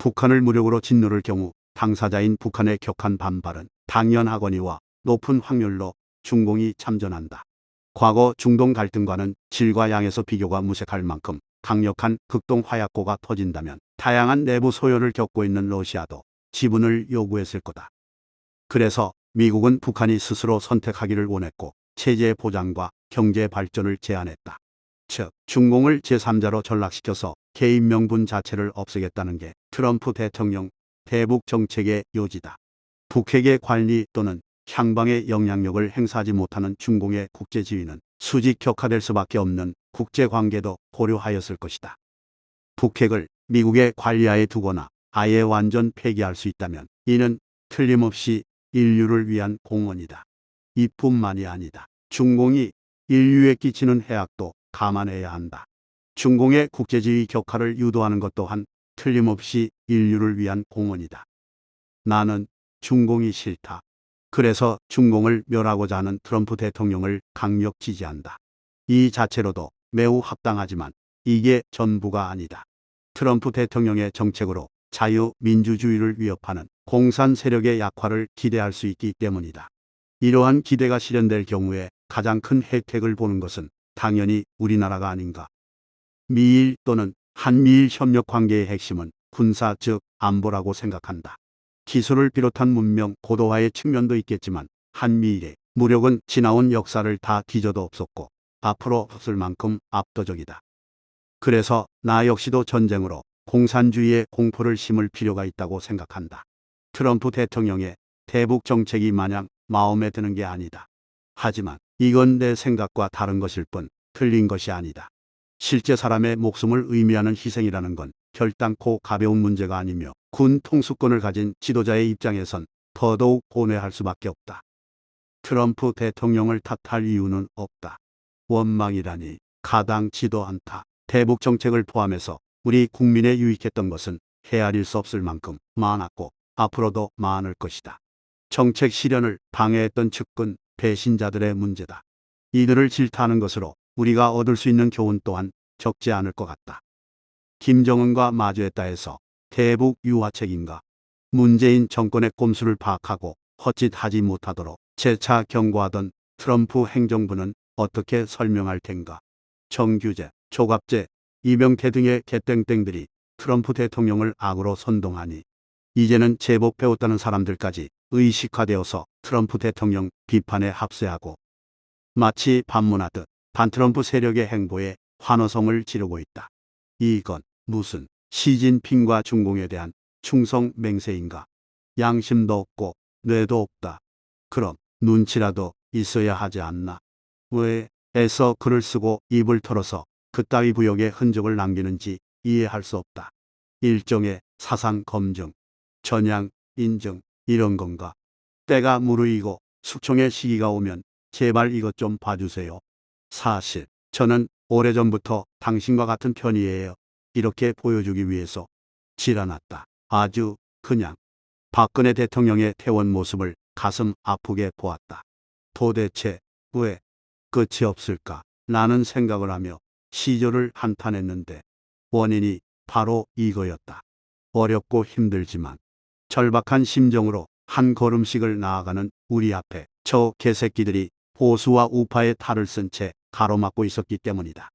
북한을 무력으로 짓누를 경우 당사자인 북한의 격한 반발은 당연하거니와 높은 확률로 중공이 참전한다. 과거 중동 갈등과는 질과 양에서 비교가 무색할 만큼 강력한 극동 화약고가 터진다면 다양한 내부 소요를 겪고 있는 러시아도 지분을 요구했을 거다. 그래서 미국은 북한이 스스로 선택하기를 원했고 체제 보장과 경제 발전을 제안했다. 즉, 중공을 제3자로 전락시켜서 개인 명분 자체를 없애겠다는 게 트럼프 대통령 대북 정책의 요지다. 북핵의 관리 또는 향방의 영향력을 행사하지 못하는 중공의 국제 지위는 수직 격화될 수밖에 없는 국제 관계도 고려하였을 것이다. 북핵을 미국의 관리하에 두거나 아예 완전 폐기할 수 있다면 이는 틀림없이 인류를 위한 공헌이다. 이뿐만이 아니다. 중공이 인류에 끼치는 해악도 감안해야 한다. 중공의 국제지위 격화를 유도하는 것 또한 틀림없이 인류를 위한 공헌이다. 나는 중공이 싫다. 그래서 중공을 멸하고자 하는 트럼프 대통령을 강력 지지한다. 이 자체로도 매우 합당하지만 이게 전부가 아니다. 트럼프 대통령의 정책으로 자유민주주의를 위협하는 공산 세력의 약화를 기대할 수 있기 때문이다. 이러한 기대가 실현될 경우에 가장 큰 혜택을 보는 것은 당연히 우리나라가 아닌가. 미일 또는 한미일 협력 관계의 핵심은 군사 즉 안보라고 생각한다. 기술을 비롯한 문명 고도화의 측면도 있겠지만 한미일의 무력은 지나온 역사를 다 뒤져도 없었고 앞으로 없을 만큼 압도적이다. 그래서 나 역시도 전쟁으로 공산주의의 공포를 심을 필요가 있다고 생각한다. 트럼프 대통령의 대북 정책이 마냥 마음에 드는 게 아니다. 하지만 이건 내 생각과 다른 것일 뿐 틀린 것이 아니다. 실제 사람의 목숨을 의미하는 희생이라는 건 결단코 가벼운 문제가 아니며 군 통수권을 가진 지도자의 입장에선 더더욱 고뇌할 수밖에 없다. 트럼프 대통령을 탓할 이유는 없다. 원망이라니 가당치도 않다. 대북 정책을 포함해서 우리 국민에 유익했던 것은 헤아릴 수 없을 만큼 많았고 앞으로도 많을 것이다. 정책 실현을 방해했던 측근 배신자들의 문제다. 이들을 질타하는 것으로 우리가 얻을 수 있는 교훈 또한 적지 않을 것 같다. 김정은과 마주했다 해서 대북 유화책인가? 문재인 정권의 꼼수를 파악하고 헛짓하지 못하도록 재차 경고하던 트럼프 행정부는 어떻게 설명할 텐가? 정규제, 조갑제, 이병태 등의 개땡땡들이 트럼프 대통령을 악으로 선동하니 이제는 제법 배웠다는 사람들까지 의식화되어서 트럼프 대통령 비판에 합세하고 마치 반문하듯 반트럼프 세력의 행보에 환호성을 지르고 있다. 이건 무슨 시진핑과 중공에 대한 충성 맹세인가? 양심도 없고 뇌도 없다. 그럼 눈치라도 있어야 하지 않나? 왜 애써 글을 쓰고 입을 털어서 그따위 부역의 흔적을 남기는지 이해할 수 없다. 일종의 사상 검증, 전향, 인증 이런 건가? 때가 무르익고 숙청의 시기가 오면 제발 이것 좀 봐주세요. 사실 저는 오래전부터 당신과 같은 편이에요. 이렇게 보여주기 위해서 지어놨다. 아주 그냥 박근혜 대통령의 퇴원 모습을 가슴 아프게 보았다. 도대체 왜 끝이 없을까? 라는 생각을 하며 시조를 한탄했는데 원인이 바로 이거였다. 어렵고 힘들지만 절박한 심정으로 한 걸음씩을 나아가는 우리 앞에 저 개새끼들이 보수와 우파의 탈을 쓴 채 가로막고 있었기 때문이다.